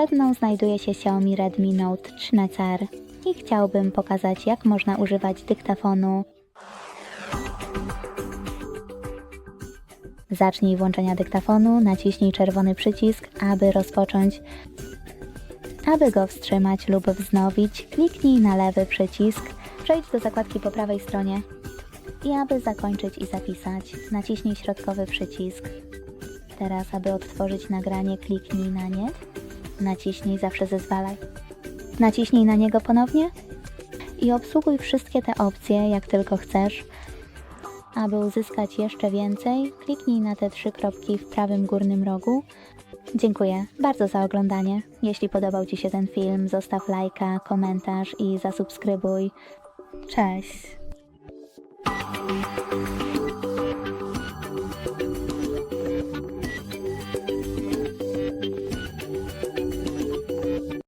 Przed mną znajduje się Xiaomi Redmi Note 13R i chciałbym pokazać jak można używać dyktafonu. Zacznij włączenia dyktafonu, naciśnij czerwony przycisk, aby rozpocząć. Aby go wstrzymać lub wznowić, kliknij na lewy przycisk, przejdź do zakładki po prawej stronie i aby zakończyć i zapisać, naciśnij środkowy przycisk. Teraz, aby odtworzyć nagranie, kliknij na nie, naciśnij zawsze zezwalaj. Naciśnij na niego ponownie i obsługuj wszystkie te opcje, jak tylko chcesz. Aby uzyskać jeszcze więcej, kliknij na te trzy kropki w prawym górnym rogu. Dziękuję bardzo za oglądanie. Jeśli podobał Ci się ten film, zostaw lajka, komentarz i zasubskrybuj. Cześć!